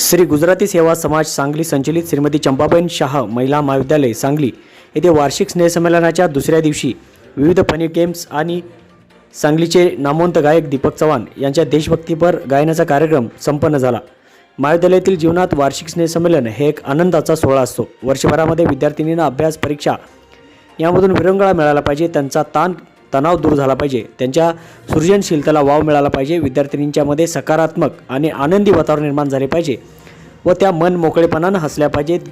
श्री गुजराती सेवा समाज सांगली संचलित श्रीमती चंपाबेन शाह महिला महाविद्यालय सांगली येथे वार्षिक स्नेहसंमेलनाच्या दुसऱ्या दिवशी विविध फनी गेम्स आणि सांगलीचे नामवंत गायक दीपक चव्हाण यांच्या देशभक्तीपर गायनाचा कार्यक्रम संपन्न झाला. महाविद्यालयातील जीवनात वार्षिक स्नेहसंमेलन हे एक आनंदाचा सोहळा असतो. वर्षभरामध्ये विद्यार्थिनींना अभ्यास परीक्षा यामधून विरंगळा मिळाला पाहिजे त्यांचा ताण तणाव दूर झाला पाहिजे. त्यांच्या सृजनशीलतेला वाव मिळाला पाहिजे. विद्यार्थिनींच्यामध्ये सकारात्मक आणि आनंदी वातावरण निर्माण झाले पाहिजे व त्या मन मोकळेपणानं हसल्या पाहिजेत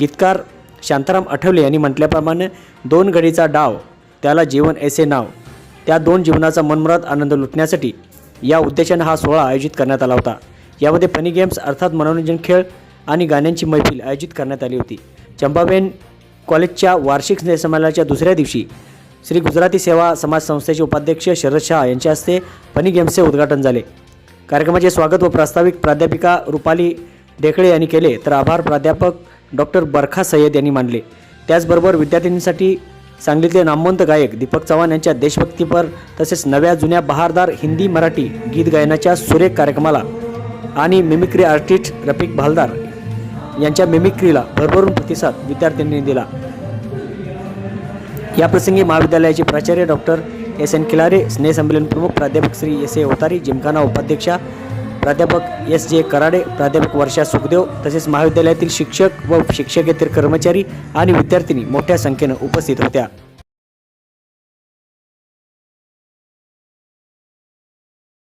गीतकार शांताराम आठवले यांनी म्हटल्याप्रमाणे दोन घडीचा डाव त्याला जीवन ऐसे नाव त्या दोन जीवनाचा मनमुराद आनंद लुटण्यासाठी या उद्देशानं हा सोहळा आयोजित करण्यात आला होता. यामध्ये फनी गेम्स अर्थात मनोरंजन खेळ आणि गाण्यांची मैफिल आयोजित करण्यात आली होती. चंपाबेन कॉलेजच्या वार्षिक स्नेहसंमेलनाच्या दुसऱ्या दिवशी श्री गुजराती सेवा समाज संस्थेचे उपाध्यक्ष शरद शहा यांच्या हस्ते फनी गेम्सचे उद्घाटन झाले. कार्यक्रमाचे स्वागत व प्रास्ताविक प्राध्यापिका रुपाली ढेकळे यांनी केले तर आभार प्राध्यापक डॉक्टर बरखा सय्यद यांनी मानले. त्याचबरोबर विद्यार्थिनींसाठी सांगलीतले नामवंत गायक दीपक चव्हाण यांच्या देशभक्तीपर तसेच नव्या जुन्या बहारदार हिंदी मराठी गीत गायनाच्या सुरेख कार्यक्रमाला आणि मिमिक्री आर्टिस्ट रफिक भालदार यांच्या मिमिक्रीला भरभरून प्रतिसाद विद्यार्थ्यांनी दिला. याप्रसंगी महाविद्यालयाचे प्राचार्य डॉक्टर एस एन खिलारे स्नेहसंमेलन प्रमुख प्राध्यापक श्री एस ए ओतारी जिमखाना उपाध्यक्षा प्राध्यापक एस जे कराडे प्राध्यापक वर्षा सुखदेव तसेच महाविद्यालयातील शिक्षक व शिक्षकेतर कर्मचारी आणि विद्यार्थिनी मोठ्या संख्येनं उपस्थित होत्या.